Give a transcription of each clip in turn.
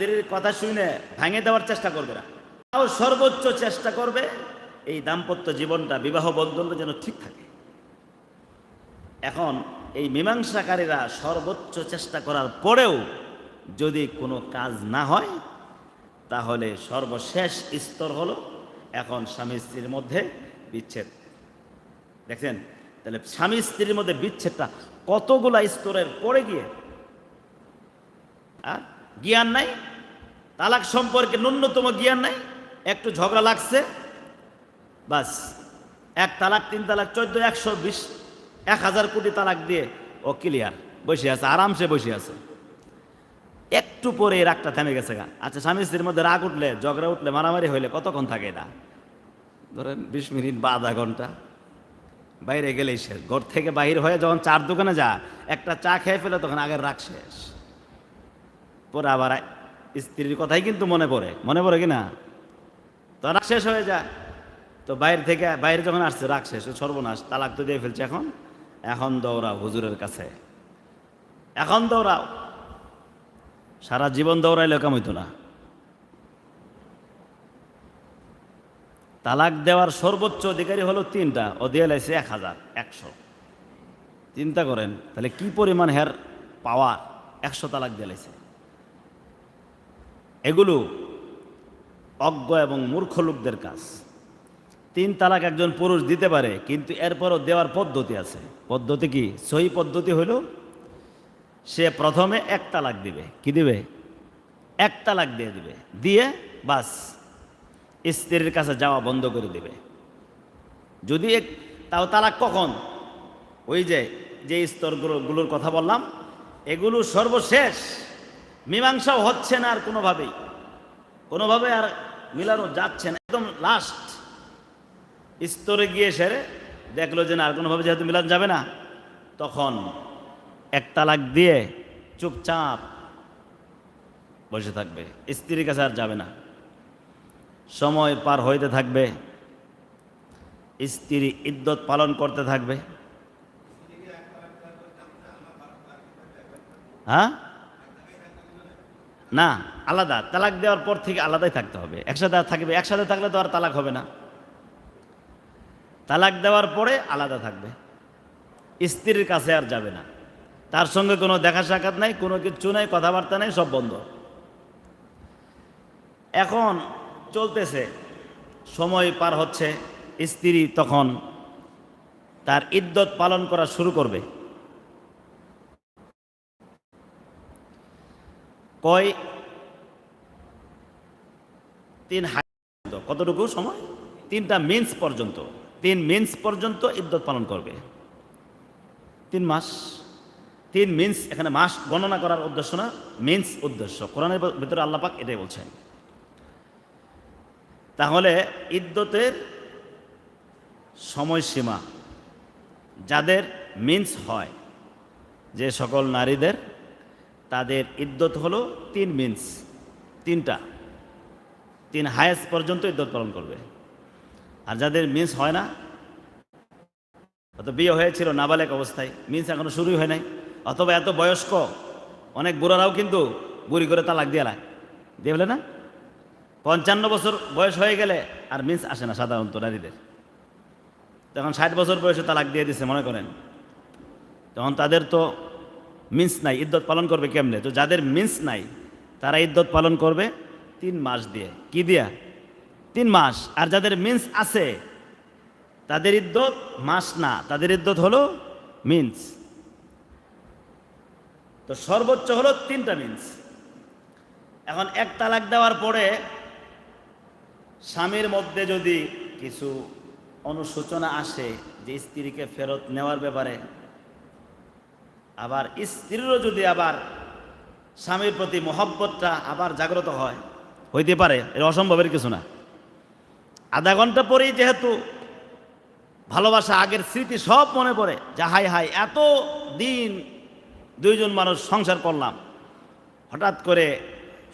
স্ত্রীর কথা শুনে ভাঙে দেওয়ার চেষ্টা করবে না। তাও সর্বোচ্চ চেষ্টা করবে এই দাম্পত্য জীবনটা, বিবাহ বন্ধনটা যেন ঠিক থাকে। এখন এই মীমাংসাকারীরা সর্বোচ্চ চেষ্টা করার পরেও যদি কোনো কাজ না হয়, তাহলে সর্বশেষ স্তর হলো এখন স্বামী স্ত্রীর মধ্যে বিচ্ছেদ। দেখছেন? তাহলে স্বামী স্ত্রীর মধ্যে বিচ্ছেদটা কতগুলা স্তরের পরে গিয়ে আর জ্ঞান নাই? তালাক সম্পর্কে ন্যূনতম জ্ঞান নাই, একটু ঝগড়া লাগছে। বাস, এক তালাক, তিন তালাক, চোদ্দ, একশো বিশ, এক হাজার কোটি তালাক দিয়ে ও ক্লিয়ার বসে আছে, আরামসে বসে আছে। একটু পরে এই রাগটা থেমে গেছে গা। আচ্ছা স্বামী স্ত্রীর মধ্যে রাগ উঠলে, ঝগড়া উঠলে, মারামারি হইলে কতক্ষণ থাকে এটা? ধরেন বিশ মিনিট বা আধা ঘণ্টা। বাইরে গেলেই শেষ। ঘর থেকে বাহির হয়ে যখন চার দোকানে যা, একটা চা খেয়ে ফেলে তখন আগের রাগ শেষ। পরে আবার স্ত্রীর কথাই কিন্তু মনে পড়ে। মনে পড়ে কি না তো রাগ শেষ হয়ে যায়। তো বাইরে থেকে, বাইরে যখন আসছে, রাগ শেষ, সর্বনাশ, তালাক তো দিয়ে ফেলছে এখন। এখন দৌড়াও হুজুরের কাছে। এখন দৌড়াও। সারা জীবন দৌড়াইলে কাম হইতো না। তালাক দেওয়ার সর্বোচ্চ অধিকারী হলো তিনটা। ও দিয়ে লাইছে এক হাজার, একশো। চিন্তা করেন, তাহলে কি পরিমাণ হের পাওয়ার? একশো তালাক দিয়ে লাইছে। এগুলো অজ্ঞ এবং মূর্খ লোকদের কাজ। তিন তালাক একজন পুরুষ দিতে পারে, কিন্তু এরপরও দেওয়ার পদ্ধতি আছে। পদ্ধতি কি? সহি পদ্ধতি হলো, সে প্রথমে এক তালাক দিবে। কি দিবে? এক তালাক দিয়ে দিবে। দিয়ে বাস, স্ত্রীর কাছে যাওয়া বন্ধ করে দিবে। যদি এক, তাও তালাক কখন? ওই যে যে স্তরগুলো, গুলোর কথা বললাম, এগুলো সর্বশেষ। মীমাংসাও হচ্ছে না আর কোনোভাবেই। কোনোভাবে আর মিলানো যাচ্ছে না। একদম লাস্ট স্তরে গিয়ে সেরে দেখল যে না, আর কোনোভাবে যেহেতু মিলান যাবে না, তখন এক তালাক দিয়ে চুপচাপ বসে থাকবে। স্ত্রীর কাছে আর যাবে না। সময় পার হইতে থাকবে। স্ত্রী ইদ্যত পালন করতে থাকবে। হ্যাঁ? না, আলাদা। তালাক দেওয়ার পর থেকে আলাদাই থাকতে হবে। একসাথে থাকবে, একসাথে থাকলে তো আর তালাক হবে না। তালাক দেওয়ার পরে আলাদা থাকবে। স্ত্রীর কাছে আর যাবে না। তার সঙ্গে কোনো দেখা সাক্ষাৎ নাই, কোনো কিছু নাই, কথাবার্তা নাই, সব বন্ধ। এখন চলতেছে, সময় পার হচ্ছে, স্ত্রী তখন তার ইদ্যত পালন করা শুরু করবে। কয়? তিন হাই কতটুকু সময়? তিনটা মিন্স পর্যন্ত। তিন মিন্স পর্যন্ত ইদ্যত পালন করবে। তিন মাস। তিন মিন্স এখানে মাস গণনা করার উদ্দেশ্য না, মিন্স উদ্দেশ্য। কোরআনের ভিতরে আল্লাপাক এটাই বলছেন। তাহলে ইদ্যতের সময়সীমা যাদের মিন্স হয়, যে সকল নারীদের তাদের ইদ্যত হলো তিন মিন্স তিনটা। তিন হায়েস্ট পর্যন্ত ইদ্যত পালন করবে। আর যাদের মিন্স হয় না, অত বিয়ে হয়েছিল নাবালেক অবস্থায় মিন্স এখনও শুরুই হয় নাই। অথবা এত বয়স্ক, অনেক বুড়ারাও কিন্তু বুড়ি করে তালাক দিয়ে লায়। দিয়ে না? পঞ্চান্ন বছর বয়স হয়ে গেলে আর মিন্স আসে না সাধারণত নারীদের। তখন ষাট বছর বয়সে তালাক দিয়ে দিছে, মনে করেন। তখন তাদের তো মিন্স নাই, ইদ্যত পালন করবে কেমনে? তো যাদের মিন্স নাই, তারা ইদ্যত পালন করবে তিন মাস দিয়ে। কি দিয়া? তিন মাস। আর যাদের মিন্স আছে, তাদের ইদ্যত মাস না। তাদের ইদ্যত হলো মিন্স। তো সর্বোচ্চ হলো তিনটা মিন্স। এখন এক তালাক দেওয়ার পরে স্বামীর মধ্যে যদি কিছু অনুশোচনা আসে যে স্ত্রীকে ফেরত নেওয়ার ব্যাপারে আবার স্ত্রীরও যদি আবার স্বামীর প্রতি মহব্বতটা আবার জাগ্রত হয়, হইতে পারে এর অসম্ভবের কিছু না। আধা ঘণ্টা পরেই যেহেতু ভালোবাসা আগের স্মৃতি সব মনে পড়ে, যা হাই হাই এত দিন দুইজন মানুষ সংসার করলাম, হঠাৎ করে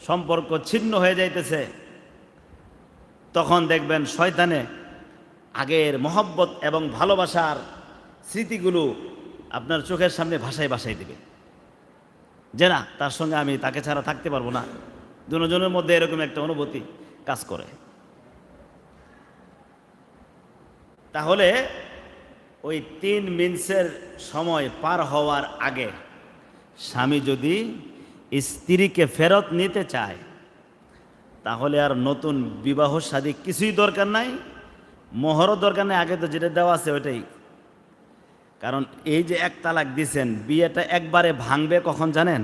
সম্পর্ক ছিন্ন হয়ে যাইতেছে, তখন দেখবেন শয়তানে আগের মহব্বত এবং ভালোবাসার স্মৃতিগুলো আপনার চোখের সামনে ভাষায় ভাষায় দেবে। যে না, তার সঙ্গে আমি তাকে ছাড়া থাকতে পারব না। দুজনের মধ্যে এরকম একটা অনুভূতি কাজ করে। তাহলে ওই তিন মিনিটসের সময় পার হওয়ার আগে স্বামী যদি স্ত্রীকে ফেরত নিতে চায়, তাহলে আর নতুন বিবাহ শাদী কিছুই দরকার নাই। মোহরও দরকার নেই। আগে তো যেটা দেওয়া আছে ওইটাই। কারণ এই যে এক তালাক দিছেন, বিয়েটা একবারে ভাঙবে কখন জানেন?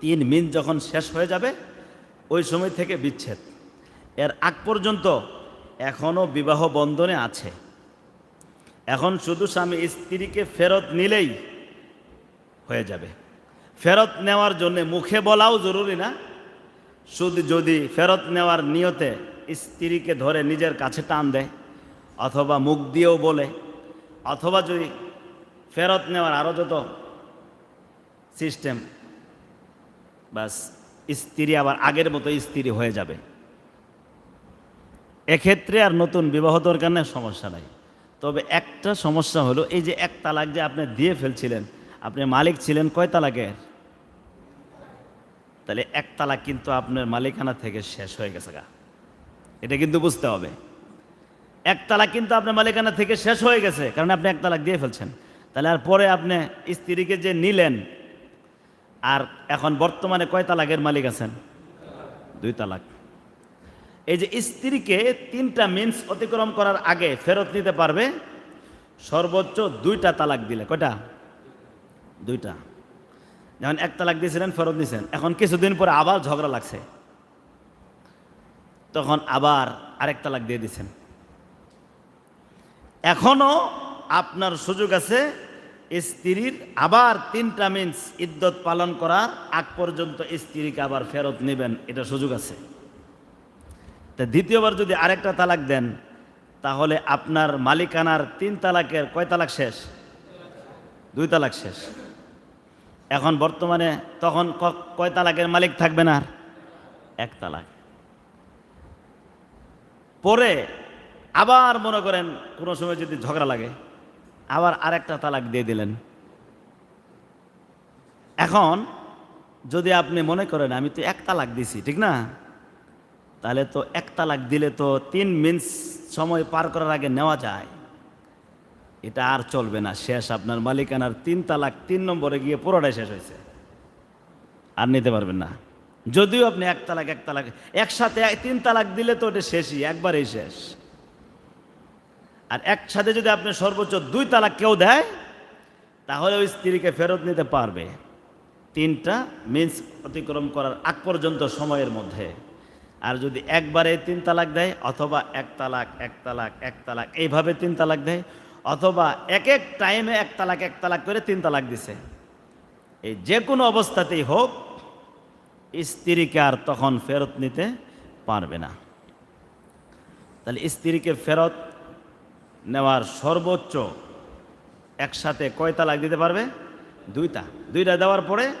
তিন মিন যখন শেষ হয়ে যাবে, ওই সময় থেকে বিচ্ছেদ। এর আগ পর্যন্ত এখনও বিবাহ বন্ধনে আছে। এখন শুধু স্বামী স্ত্রীকে ফেরত নিলেই হয়ে যাবে। ফেরত নেওয়ার জন্য মুখে বলাও জরুরি না। শুধু যদি ফেরত নেওয়ার নিয়তে স্ত্রীকে ধরে নিজের কাছে টান দেয়, অথবা মুখ দিয়েও বলে অথবা যদি ফেরত নেওয়ার আরও যত সিস্টেম বাস স্ত্রী আবার আগের মতো স্ত্রী হয়ে যাবে। এক্ষেত্রে আর নতুন বিবাহ দরকার নেই, সমস্যা নাই। তবে একটা সমস্যা হলো, এই যে এক তালাক যে আপনি দিয়ে ফেলছিলেন, আপনি মালিক ছিলেন কয় তালাকের? তাহলে এক তালাক কিন্তু আপনার মালিকানা থেকে শেষ হয়ে গেছে গা। এটা কিন্তু বুঝতে হবে। এক তালাক কিন্তু আপনার মালিকানা থেকে শেষ হয়ে গেছে, কারণ আপনি এক তালাক দিয়ে ফেলছেন। তাহলে আর পরে আপনি স্ত্রীকে যে নিলেন, আর এখন বর্তমানে কয় তালাকের মালিক আছেন? দুই তালাক। এই যে স্ত্রীকে তিনটা মিন্স অতিক্রম করার আগে ফেরত নিতে পারবে, সর্বোচ্চ দুইটা তালাক দিলে। কয়টা? দুইটা। যেমন এক তালাক দিয়েছিলেন, ফেরত নিয়েছেন এখন কিছুদিন পরে আবার ঝগড়া লাগছে। তখন আবার আরেক তালাক দিয়ে দিচ্ছেন এখনও আপনার সুযোগ আছে, স্ত্রীর আবার তিনটা মিন্স ইদ্যত পালন করার, আগ পর্যন্ত স্ত্রীকে আবার ফেরত নেবেন, এটা সুযোগ আছে। তা দ্বিতীয়বার যদি আরেকটা তালাক দেন, তাহলে আপনার মালিকানার তিন তালাকের কয় তালাক শেষ? দুই তালাক শেষ। এখন বর্তমানে তখন কয় তালাকের মালিক থাকবে না আর? এক তালাক। পরে আবার মনে করেন কোনো সময় যদি ঝগড়া লাগে, আবার আরেকটা তালাক দিয়ে দিলেন। এখন যদি আপনি মনে করেন, আমি তো এক তালাক দিছি, ঠিক না? তাহলে তো এক তালাক দিলে তো তিন মিনিট সময় পার করার আগে নেওয়া যায়। এটা আর চলবে না, শেষ। আপনার মালিকানার তিন তালাক তিন নম্বরে গিয়ে পুরোটাই শেষ হয়েছে। আর নিতে পারবেন না। যদিও আপনি এক তালাক এক তালাক, একসাথে তিন তালাক দিলে তো ওটা শেষই, একবারেই শেষ। আর একসাথে যদি আপনি সর্বোচ্চ দুই তালাক কেউ দেয়, তাহলে ওই স্ত্রীকে ফেরত নিতে পারবে। তিনটা মিন্স অতিক্রম করার আগ পর্যন্ত সময়ের মধ্যে। আর যদি একবারে তিন তালাক দেয়, অথবা এক তালাক এক তালাক এক তালাক, এইভাবে তিন তালাক দেয়, অথবা এক এক টাইমে এক তালাক এক তালাক করে তিন তালাক দিছে। এই যে কোনো অবস্থাতেই হোক, স্ত্রীকে আর তখন ফেরত নিতে পারবে না। তাহলে স্ত্রীকে ফেরত নেওয়ার সর্বোচ্চ একসাথে কয় তালাক দিতে পারবে? দুইটা। দুইটা দেওয়ার পরে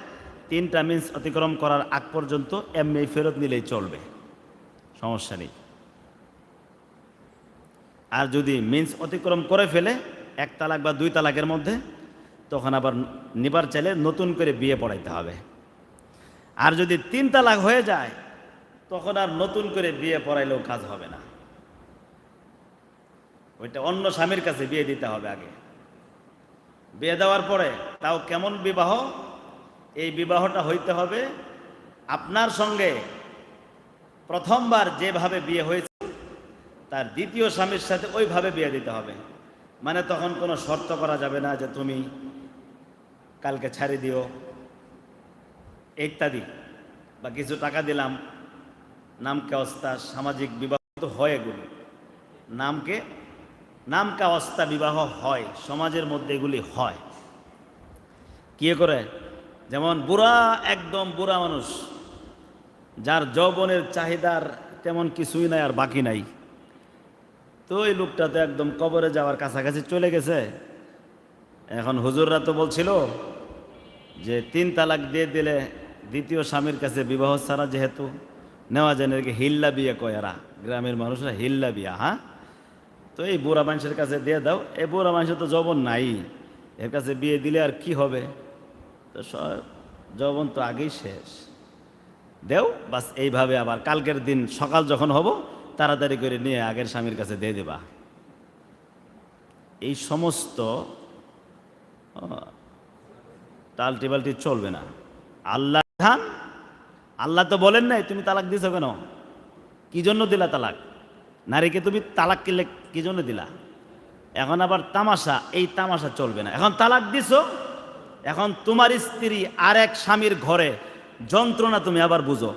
তিনটা মিন্স অতিক্রম করার আগ পর্যন্ত এমনি ফেরত নিলেই চলবে। সমস্যা নেই। আর যদি মিন্স অতিক্রম করে ফেলে এক তালাক বা দুই তালাকের মধ্যে, তখন আবার নিবার চাইলে নতুন করে বিয়ে পড়াইতে হবে। আর যদি তিন তালাক হয়ে যায়, তখন আর নতুন করে বিয়ে পড়াইলেও কাজ হবে না। ওইটা অন্য স্বামীর কাছে বিয়ে দিতে হবে আগে। বিয়ে দেওয়ার পরে তাও কেমন বিবাহ? এই বিবাহটা হইতে হবে আপনার সঙ্গে প্রথমবার যেভাবে বিয়ে হয়েছে, তার দ্বিতীয় স্বামীর সাথে ওইভাবে বিয়ে দিতে হবে। মানে তখন কোনো শর্ত করা যাবে না যে তুমি কালকে ছাড়ি দিও, ইত্যাদি, বা কিছু টাকা দিলাম। নামকে অস্তা সামাজিক বিবাহ তো হয় এগুলি নামকে নামকা অস্তা বিবাহ হয়, সমাজের মধ্যে এগুলি হয়। কি করে? যেমন বুড়া, একদম বুড়া মানুষ, যার যৌবনের চাহিদার তেমন কিছুই নাই আর বাকি নাই। তো ওই লোকটা তো একদম কবরে যাওয়ার কাছাকাছি চলে গেছে। এখন হুজুররা তো বলছিল যে তিন তালাক দিয়ে দিলে দ্বিতীয় স্বামীর কাছে বিবাহ ছাড়া যেহেতু নেওয়া যায় না এটাকে হিল্লা বিয়ে কয় এরা। গ্রামের মানুষরা হিল্লা বিয়া হ্যাঁ? তো এই বুড়া মানুষের কাছে দিয়ে দাও। এই বুড়া মানুষের তো জবন নাই। এর কাছে বিয়ে দিলে আর কি হবে? তো যৌবন তো আগেই শেষ। দেও, বাস এইভাবে আবার কালকের দিন সকাল যখন হব, তাড়াতাড়ি করে নিয়ে আগের স্বামীর কাছে দিয়ে দেবা। এই সমস্ত টালটি বালটি চলবে না। আল্লাহ খান আল্লাহ তো বলেন নাই, তুমি তালাক দিছো কেন? কি জন্য দিলা তালাক? নারীকে তুমি তালাক কিনলে কি জন্য দিলা? এখন আবার তামাশা, এই তামাশা চলবে না। এখন তালাক দিছো, এখন তোমার স্ত্রী আর এক স্বামীর ঘরে যন্ত্রণা তুমি আবার বুঝো।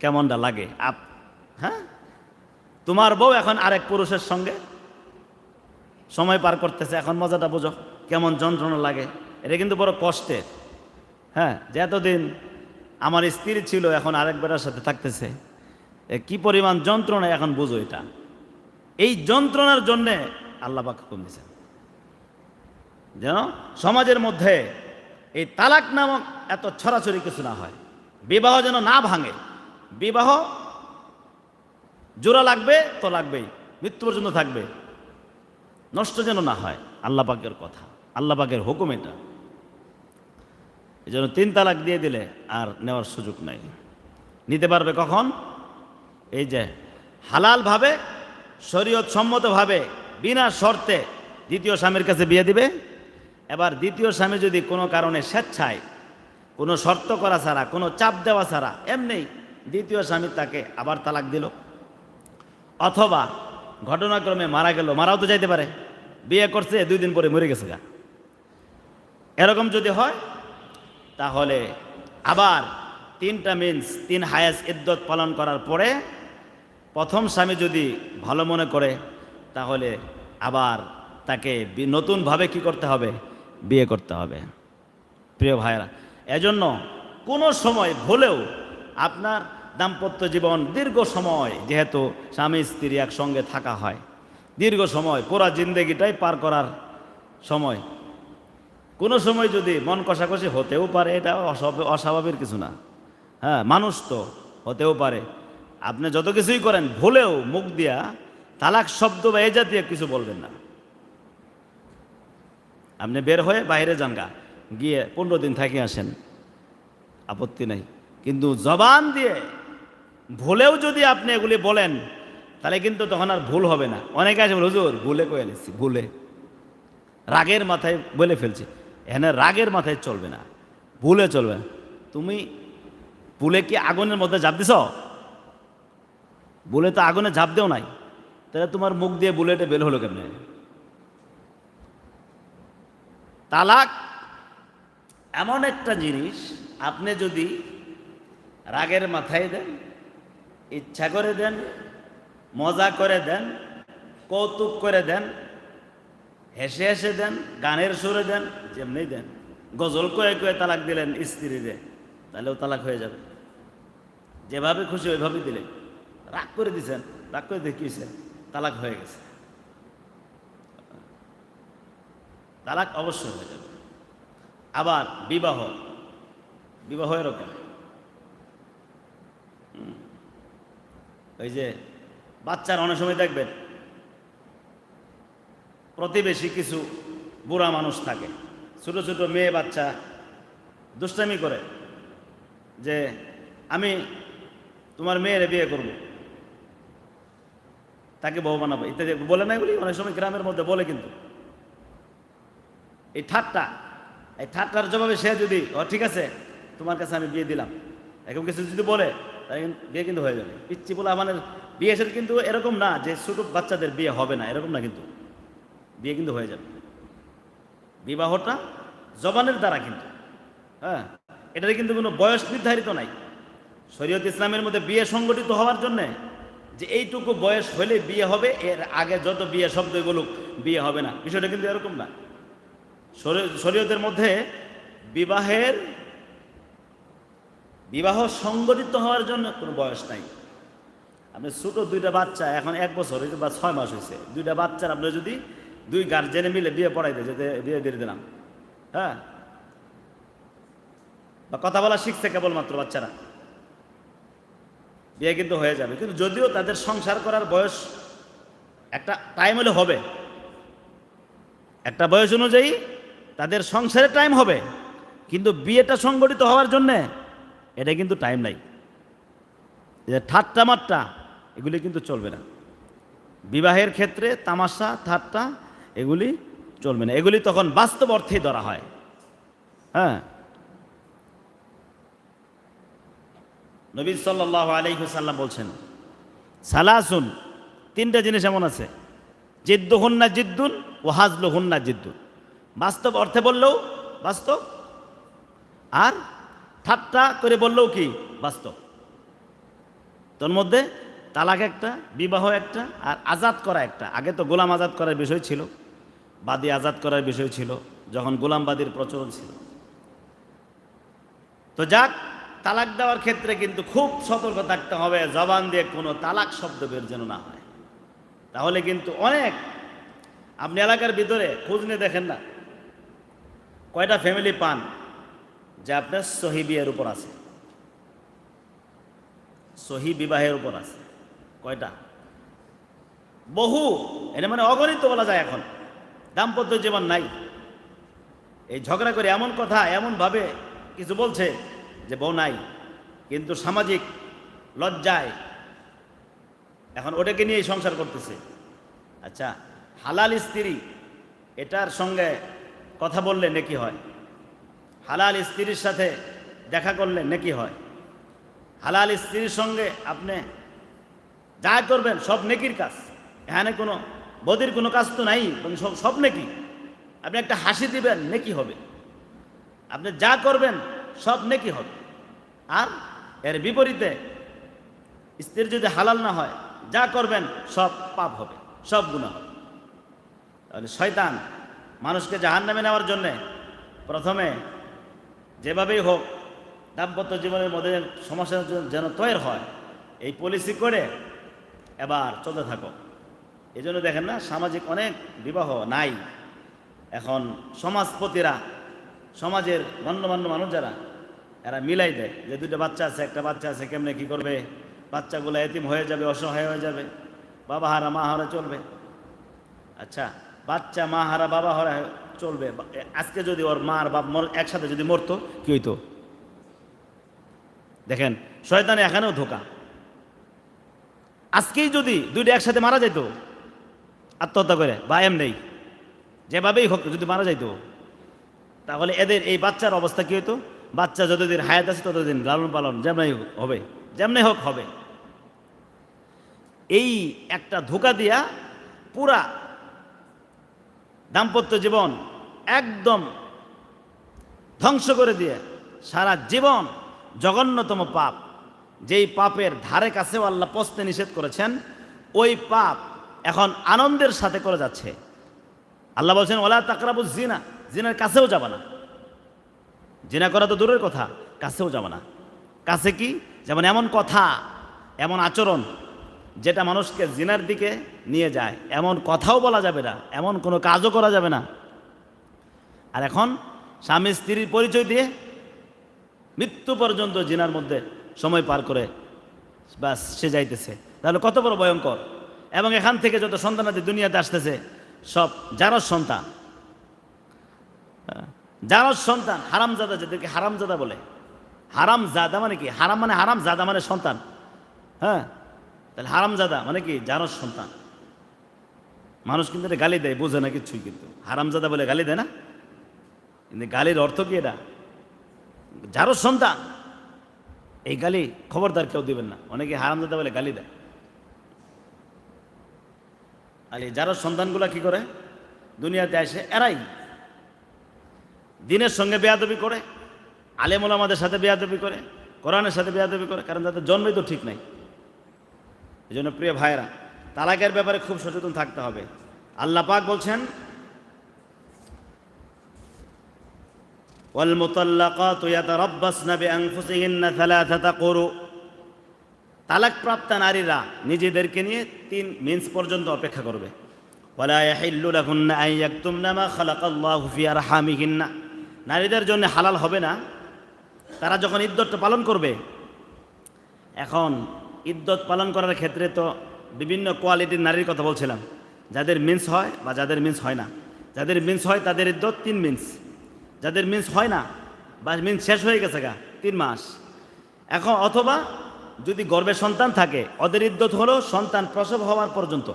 কেমনটা লাগে? আপ হ্যাঁ? তোমার বউ এখন আরেক পুরুষের সঙ্গে সময় পার করতেছে, এখন মজাটা বোঝো, কেমন যন্ত্রণা লাগে। এটা কিন্তু বড় কষ্টের। হ্যাঁ যে এতদিন আমার স্ত্রী ছিল, এখন আরেক বেটার সাথে থাকতেছে। কি পরিমাণ যন্ত্রণা এখন বুঝো এটা। এই যন্ত্রণার জন্যে আল্লাহ পাক হুকুম দিয়েছেন। যেন সমাজের মধ্যে এই তালাক নামক এত ছড়াছড়ি কিছু না হয়। বিবাহ যেন না ভাঙে। বিবাহ জোড়া লাগবে, তো লাগবেই। মৃত্যু পর্যন্ত থাকবে। নষ্ট যেন না হয়। আল্লাহ পাকের কথা। আল্লাহ পাকের হুকুম এটা। এই জন্য তিন তালাক দিয়ে দিলে আর নেওয়ার সুযোগ নাই। নিতে পারবে কখন? এই যে হালালভাবে শরীয়ত সম্মতভাবে বিনা শর্তে দ্বিতীয় স্বামীর কাছে বিয়ে দিবে। এবার দ্বিতীয় স্বামী যদি কোনো কারণে স্বেচ্ছায়, কোনো শর্ত করা ছাড়া, কোনো চাপ দেওয়া ছাড়া, এমনি দ্বিতীয় স্বামী তাকে আবার তালাক দিল। অথবা ঘটনাক্রমে মারা গেল, মারাও তো যাইতে পারে। বিয়ে করছে, দুই দিন পরে মরে গেছে গা। এরকম যদি হয়, তাহলে আবার তিনটা মিন্স তিন হায়াস ইদ্যত পালন করার পরে প্রথম স্বামী যদি ভালো মনে করে, তাহলে আবার তাকে নতুনভাবে কি করতে হবে? বিয়ে করতে হবে। প্রিয় ভাইরা এজন্য কোনো সময় ভুলেও আপনার দাম্পত্য জীবন দীর্ঘ সময় যেহেতু স্বামী স্ত্রী একসঙ্গে থাকা হয়, দীর্ঘ সময় পুরা জিন্দগিটাই পার করার সময়। কোনো সময় যদি মন কষাকষি হতেও পারে, এটা অস্বাভাবিক কিছু না। হ্যাঁ মানুষ তো হতেও পারে। আপনি যত কিছুই করেন, ভুলেও মুখ দিয়া তালাক শব্দ বা এ জাতীয় কিছু বলবেন না। আপনি বের হয়ে বাইরে যান গা, গিয়ে পনেরো দিন থাকি আসেন, আপত্তি নাই। কিন্তু জবান দিয়ে ভুলেও যদি আপনি এগুলি বলেন, তাহলে কিন্তু তখন আর ভুল হবে না। অনেকে আছে, হুজুর, ভুলে কয়ে নিচ্ছি ভুলে। রাগের মাথায় বলে ফেলছি, এখানে রাগের মাথায় চলবে না, ভুলে চলবে। তুমি ভুলে কি আগুনের মধ্যে ঝাঁপ দিছ? ভুলে তো আগুনে ঝাঁপ দেও নাই। তাহলে তোমার মুখ দিয়ে বুলেটে বের হলো কেমনে? তালাক এমন একটা জিনিস, আপনি যদি রাগের মাথায় দেন, ইচ্ছা করে দেন, মজা করে দেন, কৌতুক করে দেন, হেসে হেসে দেন, গানের সুরে দেন, যেমনি দেন, গজল কয়ে কয়ে তালাক দিলেন স্ত্রীরে, তাহলেও তালাক হয়ে যাবে। যেভাবে খুশি ওইভাবেই দিলেন। রাগ করে দিয়েছেন, রাগ করে দেখিয়েছেন তালাক হয়ে গেছে। তালাক অবশ্যই হয়ে যাবে। আবার বিবাহ বিবাহ এরকম। ওই যে বাচ্চার অনেক সময় দেখবেন, প্রতিবেশী কিছু বুড়া মানুষ থাকে, ছোট ছোট মেয়ে বাচ্চা দুষ্টামি করে যে, আমি তোমার মেয়ের বিয়ে করব। তাকে বউ বানাবো। ইত্যাদি বলে না এগুলি অনেক সময় গ্রামের মধ্যে বলে কিন্তু। এই ঠাট্টা, এই ঠাট্টার জবাবে সে যদি, ও, ঠিক আছে, তোমার কাছে আমি বিয়ে দিলাম। এরকম কিছু যদি বলে, তাহলে বিয়ে কিন্তু হয়ে যাবে। পিচ্ছি বলে আমাদের বিয়ে সেটা কিন্তু এরকম না যে ছোট বাচ্চাদের বিয়ে হবে না, এরকম না কিন্তু। বিয়ে কিন্তু হয়ে যাবে। বিবাহটা জবানের দ্বারা কিন্তু। হ্যাঁ এটার কিন্তু কোনো বয়স নির্ধারিত নাই। শরীয়ত ইসলামের মধ্যে বিয়ে সংগঠিত হওয়ার জন্যে যে এইটুকু বয়স হলে বিয়ে হবে, এর আগে যত বিয়ে শব্দ বলুক, বিয়ে হবে না। বিষয়টা কিন্তু এরকম না। শরী- শরীয়তের মধ্যে বিবাহের, বিবাহ সংগঠিত হওয়ার জন্য কোনো বয়স নাই। আপনি ছোটো দুইটা বাচ্চা, এখন এক বছর হয়েছে বা ছয় মাস হয়েছে, দুইটা বাচ্চার আপনি যদি দুই গার্জেনে মিলে বিয়ে পড়াইতে, যেতে বিয়ে দিয়ে দিলাম হ্যাঁ? বা কথা বলা শিখছে কেবলমাত্র বাচ্চারা। বিয়ে কিন্তু হয়ে যাবে। কিন্তু যদিও তাদের সংসার করার বয়স একটা টাইম হলে হবে। একটা বয়স অনুযায়ী তাদের সংসারের টাইম হবে। কিন্তু বিয়েটা সংগঠিত হওয়ার জন্যে এটা কিন্তু টাইম নাই। ঠাট্টা মাট্টা এগুলি কিন্তু চলবে না। বিবাহের ক্ষেত্রে তামাশা, ঠাট্টা, এগুলি চলবে না। এগুলি তখন বাস্তব অর্থেই ধরা হয়। হ্যাঁ? নবী সাল্লাহ আলাইসাল্লাম বলছেন, সালাসুন, তিনটা জিনিস এমন আছে জিদ্দু হুন্না জিদ্দুন ও হাজলু হুন্না জিদ্দুন। বাস্তব অর্থে বললেও বাস্তব, আর ঠাট্টা করে বললেও কি বাস্তব। তোর মধ্যে তালাক একটা, বিবাহ একটা, আর আজাদ করা একটা। আগে তো গোলাম আজাদ করার বিষয় ছিল, বাদী আজাদ করার বিষয় ছিল, যখন গোলামবাদীর প্রচলন ছিল। তো যাক তালাক দেওয়ার ক্ষেত্রে কিন্তু খুব সতর্ক থাকতে হবে, জবান দিয়ে কোনো তালাক শব্দ বের যেন না হয়। তাহলে কিন্তু অনেক, আপনি এলাকার ভিতরে খোঁজ নিয়ে দেখেন না, কয়টা ফ্যামিলি পান যে আপনার সহি বিয়ের উপর আছে? সহি বিবাহের উপর আছে, কয়টা? বহু এটা মানে অগণিত বলা যায় এখন, দাম্পত্য জীবন নাই। এই ঝগড়া করে এমন কথা, এমনভাবে কিছু বলছে যে বউ নাই, কিন্তু সামাজিক লজ্জায় এখন ওটাকে নিয়েই সংসার করতেছে। আচ্ছা হালাল স্ত্রী, এটার সঙ্গে কথা বললে নেকি হয়? হালাল স্ত্রীর সাথে দেখা করলে নেকি হয়? হালাল স্ত্রীর সঙ্গে আপনি যা করবেন, সব নেকির কাজ। এখানে কোনো বদির কোনো কাজ তো নাই সব সব নেকি। আপনি একটা হাসি দিবেন, নেকি হবে। আপনি যা করবেন সব নেকি হবে। আর এর বিপরীতে স্ত্রীর যদি হালাল না হয়, যা করবেন, সব পাপ হবে, সব গুণা হবে। তাহলে শয়তান মানুষকে জাহান নামে নেওয়ার জন্যে প্রথমে যেভাবেই হোক দাম্পত্য জীবনের মধ্যে সমস্যা যেন তৈরি হয়, এই পলিসি করে এবার চলতে থাকো। এই জন্য দেখেন না, সামাজিক অনেক বিবাহ নাই। এখন সমাজপতিরা, সমাজের গণ্যমান্য মানুষ যারা এরা মিলাই দেয় যে দুটো বাচ্চা আছে, একটা বাচ্চা আছে, কেমনে কি করবে? বাচ্চাগুলো এতিম হয়ে যাবে, অসহায় হয়ে যাবে। বাবা হারা, মা হারা চলবে। আচ্ছা বাচ্চা, মা হারা, বাবা হারা চলবে। আজকে যদি ওর মা আর বাপ মর, একসাথে যদি মরতো, কি হইতো? দেখেন, শয়তানে এখানেও ধোকা। আজকেই যদি দুইটা একসাথে মারা যেত আত্মহত্যা করে, বা এমনি যেভাবেই হোক যদি মারা যাইতো, তাহলে এদের এই বাচ্চার অবস্থা কী হতো বাচ্চা যতদিন হায়াত আছে ততদিন লালন পালন যেমনই হবে যেমনি হোক হবে। এই একটা ধোকা দিয়া পুরা দাম্পত্য জীবন একদম ধ্বংস করে দিয়ে সারা জীবন জঘন্যতম পাপ, যেই পাপের ধারে কাছেও আল্লাহ পস্তে নিষেধ করেছেন, ওই পাপ এখন আনন্দের সাথে করে যাচ্ছে। আল্লাহ বলছেন, ওলা তাকরাবু জিনা, জিনার কাছেও যাবে না। জিনা করা তো দূরের কথা, কাছেও যাবে না। কাছে কি? যেমন এমন কথা, এমন আচরণ, যেটা মানুষকে জিনার দিকে নিয়ে যায়। এমন কথাও বলা যাবে না, এমন কোনো কাজও করা যাবে না। আর এখন স্বামী স্ত্রীর পরিচয় দিয়ে মৃত্যু পর্যন্ত জিনার মধ্যে সময় পার করে বাস সে যাইতেছে। তাহলে কত বড় ভয়ঙ্কর। এবং এখান থেকে যত সন্তানাদি দুনিয়াতে আসতেছে, সব যারস সন্তান। যারস সন্তান হারাম হারামজাদা যাদেরকে হারামজাদা বলে। হারাম জাদা মানে কি? হারাম মানে হারাম জাদা মানে সন্তান। হ্যাঁ? তাহলে হারামজাদা মানে কি? জারস সন্তান। মানুষ কিন্তু এটা গালি দেয়, বোঝে না কিছুই কিন্তু। হারামজাদা বলে গালি দেয় না? কিন্তু গালির অর্থ কি এটা? যারও সন্তান, এই গালি খবরদার কেউ দিবেন না। অনেকে হারামজাদা বলে গালি দেয়। আর এই যারা সন্তানগুলা কি করে? দুনিয়াতে আসে, এরাই দিনের সঙ্গে বেয়াদবি করে আলেমুল আমাদের সাথে বেয়াদবি করে কোরআনের সাথে বেয়াদবি করে কারণ তাদের জন্মই তো ঠিক নাই এই জন্য প্রিয় ভাইয়েরা তালাকের ব্যাপারে খুব সচেতন থাকতে হবে আল্লাহ পাক বলছেন والمطلقات يتربصن بأنفسهن ثلاثة قروء তালাক প্রাপ্ত নারীরা নিজেদেরকে নিয়ে তিন মিন্স পর্যন্ত অপেক্ষা করবে ولا يحل لهن أن يكتمن ما خلق الله في أرحامهن নারীদের জন্য হালাল হবে না। তারা যখন ইদ্যতটা পালন করবে, এখন ইদ্যত পালন করার ক্ষেত্রে তো বিভিন্ন কোয়ালিটির নারীর কথা বলছিলাম। যাদের মিন্স হয় বা যাদের মিন্স হয় না। যাদের মিন্স হয় তাদের ইদ্যত তিন মিন্স যাদের মিন্স হয় না বা মিন্স শেষ হয়ে গেছে গা, তিন মাস। এখন অথবা যদি গর্ভে সন্তান থাকে, ওদের ইদ্যত হলো সন্তান প্রসব হওয়ার পর্যন্ত।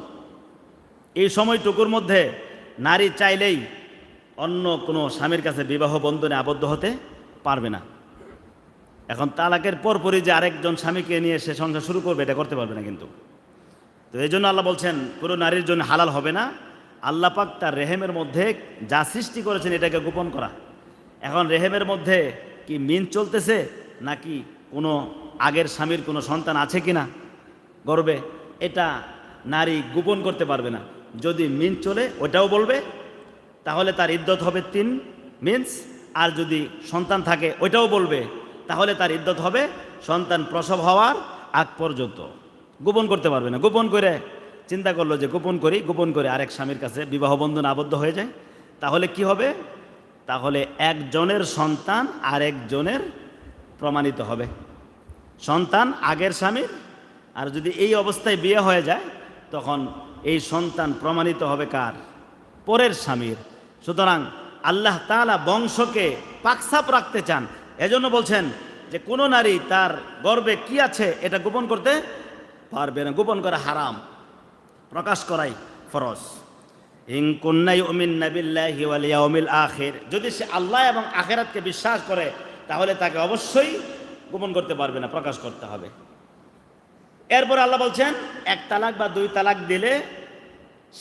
এই সময়টুকুর মধ্যে নারী চাইলেই অন্য কোনো স্বামীর কাছে বিবাহ বন্ধনে আবদ্ধ হতে পারবে না। এখন তালাকের পরপরই যে আরেকজন স্বামীকে নিয়ে সে সংসার শুরু করবে, এটা করতে পারবে না কিন্তু। তো এই জন্য আল্লাহ বলছেন, কোনো নারীর জন্য হালাল হবে না। আল্লাহ পাক তার রেহেমের মধ্যে যা সৃষ্টি করেছেন এটাকে গোপন করা। এখন রেহেমের মধ্যে কি মিন চলতেছে, নাকি কোনো আগের স্বামীর কোনো সন্তান আছে কি না গর্বে, এটা নারী গোপন করতে পারবে না। যদি মিন চলে, ওটাও বলবে তাহলে তার ইদ্যত হবে তিন। মিন্স আর যদি সন্তান থাকে, ওইটাও বলবে, তাহলে তার ইদ্যত হবে সন্তান প্রসব হওয়ার আগ পর্যন্ত। গোপন করতে পারবে না। গোপন করে চিন্তা করল যে গোপন করি, গোপন করে আরেক স্বামীর কাছে বিবাহ বন্ধন আবদ্ধ হয়ে যায়। তাহলে কি হবে? তাহলে একজনের সন্তান আরেকজনের প্রমাণিত হবে। সন্তান আগের স্বামীর, আর যদি এই অবস্থায় বিয়ে হয়ে যায়, তখন এই সন্তান প্রমাণিত হবে কার? পরের স্বামীর। সুতরাং আল্লাহ তাআলা বংশকে পাকসাপ রাখতে চান। এজন্য বলছেন যে কোনো নারী তার গর্বে কি আছে এটা গোপন করতে পারবে না। গোপন করা হারাম। প্রকাশ করাই ফরজ। আখির। যদি সে আল্লাহ এবং আখেরাতকে বিশ্বাস করে, তাহলে তাকে অবশ্যই গোপন করতে পারবে না, প্রকাশ করতে হবে। এরপর আল্লাহ বলছেন, এক তালাক বা দুই তালাক দিলে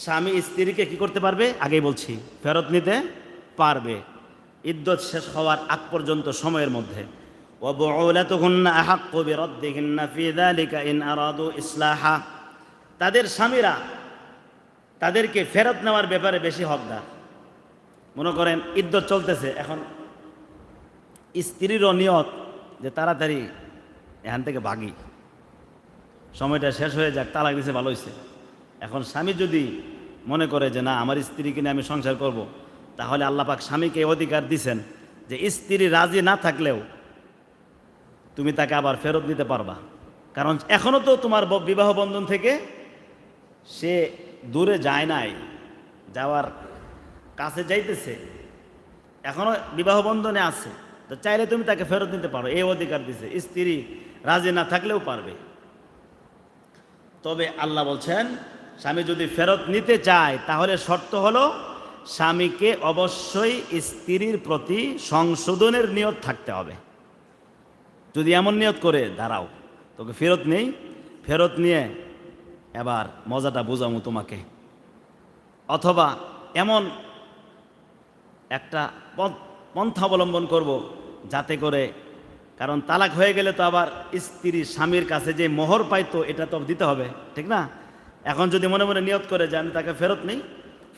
স্বামী স্ত্রীকে কি করতে পারবে? আগেই বলছি, ফেরত নিতে পারবে। ইদ্যত শেষ হওয়ার আগ পর্যন্ত সময়ের মধ্যে। তাদের স্বামীরা তাদেরকে ফেরত নেওয়ার ব্যাপারে বেশি হকদার। মনে করেন ইদ্যত চলতেছে, এখন স্ত্রীরও নিয়ত যে তাড়াতাড়ি এখান থেকে ভাগি। সময়টা শেষ হয়ে যাক, তালাক দিছে, ভালো হয়েছে এখন স্বামী যদি মনে করে যে না, আমার স্ত্রীকে নিয়ে আমি সংসার করব। তাহলে আল্লাপাক স্বামীকে অধিকার দিছেন যে স্ত্রী রাজি না থাকলেও তুমি তাকে আবার ফেরত দিতে পারবা কারণ এখনও তো তোমার বিবাহ বন্ধন থেকে সে দূরে যায় নাই, যাওয়ার কাছে যাইতেছে এখনও বিবাহ বন্ধনে আছে তো চাইলে তুমি তাকে ফেরত দিতে পারো, এই অধিকার দিছে, স্ত্রী রাজি না থাকলেও পারবে তবে আল্লাহ বলছেন স্বামী যদি ফেরত নিতে চায়, তাহলে শর্ত হলো স্বামীকে অবশ্যই স্ত্রীর প্রতি সংশোধনের নিয়ত থাকতে হবে। যদি এমন নিয়ত করে, দাঁড়াও, তোকে ফেরত নেই। ফেরত নিয়ে এবার মজাটা বোঝামো তোমাকে। অথবা এমন একটা পন্থা অবলম্বন করব যাতে করে, কারণ তালাক হয়ে গেলে তো আবার স্ত্রী স্বামীর কাছে যে মোহর পাইতো, এটা তো দিতে হবে, ঠিক না? এখন যদি মনে মনে নিয়ত করে যে আমি তাকে ফেরত নেই,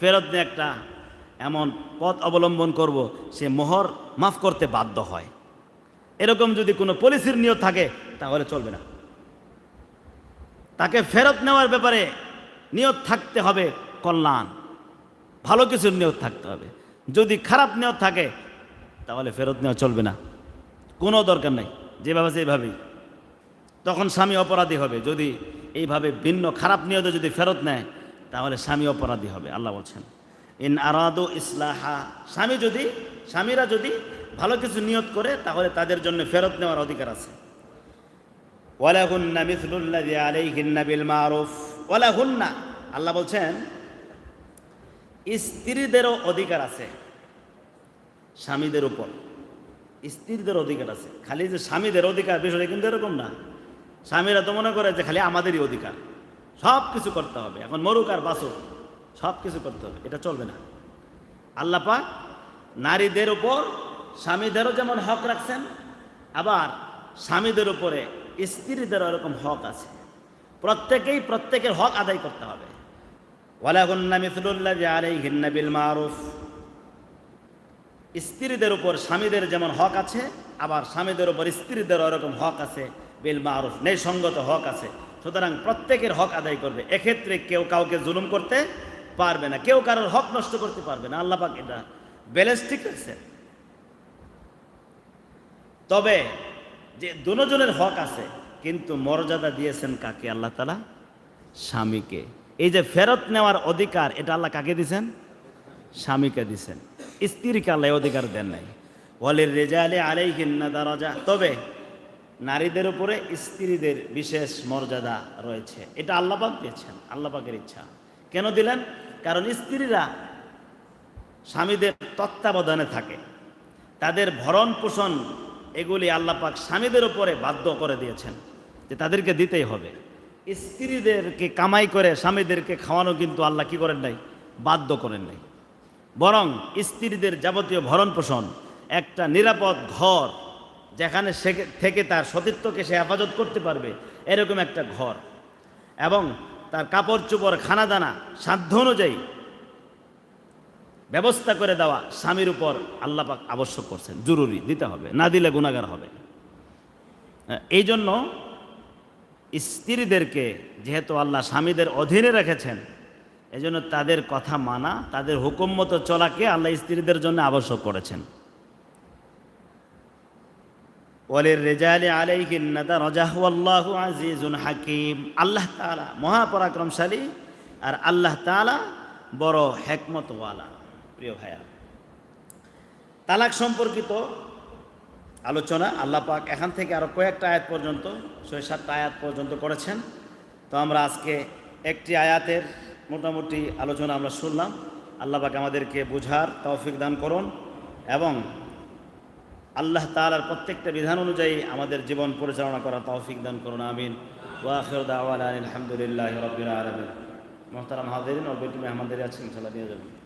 ফেরত নিয়ে একটা এমন পথ অবলম্বন করব, সে মোহর মাফ করতে বাধ্য হয়। এরকম যদি কোনো পলিসির নিয়ত থাকে, তাহলে চলবে না। তাকে ফেরত নেওয়ার ব্যাপারে নিয়ত থাকতে হবে কল্যাণ। ভালো কিছুর নিয়ত থাকতে হবে। যদি খারাপ নিয়ত থাকে, তাহলে ফেরত নেওয়া চলবে না। কোনো দরকার নেই। যেভাবে সেইভাবেই। তখন স্বামী অপরাধী হবে। যদি এইভাবে ভিন্ন খারাপ নিয়তে যদি ফেরত নেয়, তাহলে স্বামী অপরাধী হবে, আল্লাহ বলছেন। ইন আরাদু ইসলাহা, স্বামী যদি, স্বামীরা যদি ভালো কিছু নিয়ত করে, তাহলে তাদের জন্য ফেরত নেওয়ার অধিকার আছে। আল্লাহ বলছেন, স্ত্রীদেরও অধিকার আছে, স্বামীদের উপর। স্ত্রীদের অধিকার আছে, খালি যে স্বামীদের অধিকার বিষয়টা কিন্তু এরকম না। স্বামীরা তো মনে করে যে খালি আমাদেরই অধিকার। সব কিছু করতে হবে। এখন মরুক আর বাসুক সব কিছু করতে হবে। এটা চলবে না। আল্লাহ পাক নারীদের উপর, স্বামীদেরও যেমন হক রাখছেন, আবার স্বামীদের উপরে স্ত্রীদেরও এরকম হক আছে। প্রত্যেকেই প্রত্যেকের হক আদায় করতে হবে। স্ত্রীদের উপর স্বামীদের যেমন হক আছে, আবার স্বামীদের উপর স্ত্রীদের ওরকম হক আছে। বিল মারুফ ন্যায়সঙ্গত হক আছে। সুতরাং প্রত্যেকের হক আদায় করবে। এক্ষেত্রে কেউ কাউকে জুলুম করতে পারবে না। কেউ কারোর হক নষ্ট করতে পারবে না। আল্লাহ পাক এটা ব্যালেন্স ঠিক আছে তবে যে দুজনের হক আছে, কিন্তু মর্যাদা দিয়েছেন কাকে? আল্লাহ তালা স্বামীকে। এই যে ফেরত নেওয়ার অধিকার, এটা আল্লাহ কাকে দিছেন? স্বামীকে দিছেন। স্ত্রীকে আল্লাহ অধিকার দেন নাই। ওয়ালির রেজালে আলাইহিন্না দারাজা তবে নারীদের উপরে স্ত্রীদের বিশেষ মর্যাদা রয়েছে। এটা আল্লাপাক দিয়েছেন আল্লাপাকের ইচ্ছা। কেন দিলেন? কারণ স্ত্রীরা স্বামীদের তত্ত্বাবধানে থাকে। তাদের ভরণ পোষণ এগুলি আল্লাপাক স্বামীদের উপরে বাধ্য করে দিয়েছেন যে তাদেরকে দিতেই হবে। স্ত্রীদেরকে কামাই করে স্বামীদেরকে খাওয়ানো কিন্তু আল্লাহ কি করেন নাই? বাধ্য করেন নাই। বরং স্ত্রীদের যাবতীয় ভরণ পোষণ, একটা নিরাপদ ঘর যেখানে সে থেকে তার সতীত্বকে সে হেফাজত করতে পারবে এরকম একটা ঘর। এবং তার কাপড় চোপড় খানা দানা সাধ্য অনুযায়ী ব্যবস্থা করে দেওয়া স্বামীর উপর আল্লাপাক আবশ্যক করছেন। জরুরি দিতে হবে না দিলে গুণাগার হবে। হ্যাঁ, এই জন্য স্ত্রীদেরকে যেহেতু আল্লাহ স্বামীদের অধীনে রেখেছেন এজন্য তাদের কথা মানা তাদের হুকুম মতো চলাকে আল্লাহ স্ত্রীদের জন্য আবশ্যক করেছেন। রেজালি আলাইহিন্নাদা রাজাহু আজিজুন হাকিম। আল্লাহ তাআলা মহাপরাক্রমশালী আর আল্লাহ তাআলা বড় হেকমতওয়ালা। প্রিয় ভাইয়া, তালাক সম্পর্কিত আলোচনা আল্লাহ পাক এখান থেকে আরও কয়েকটা আয়াত পর্যন্ত, ছয় সাতটা আয়াত পর্যন্ত করেছেন। তো আমরা আজকে একটি আয়াতের মোটামুটি আলোচনা আমরা শুনলাম। আল্লাহ পাক আমাদেরকে বুঝার তৌফিক দান করুন এবং আল্লাহ তালার প্রত্যেকটা বিধান অনুযায়ী আমাদের জীবন পরিচালনা করা তৌফিক দান করুন, আমিন। ওয়াখির দাওয়ানা আলহামদুলিল্লাহ রবিন আলমিন। মোহতারাম হাজিরিন অল্প মেহমানদের আছে ইনশাল্লাহ নিয়ে যাবেন।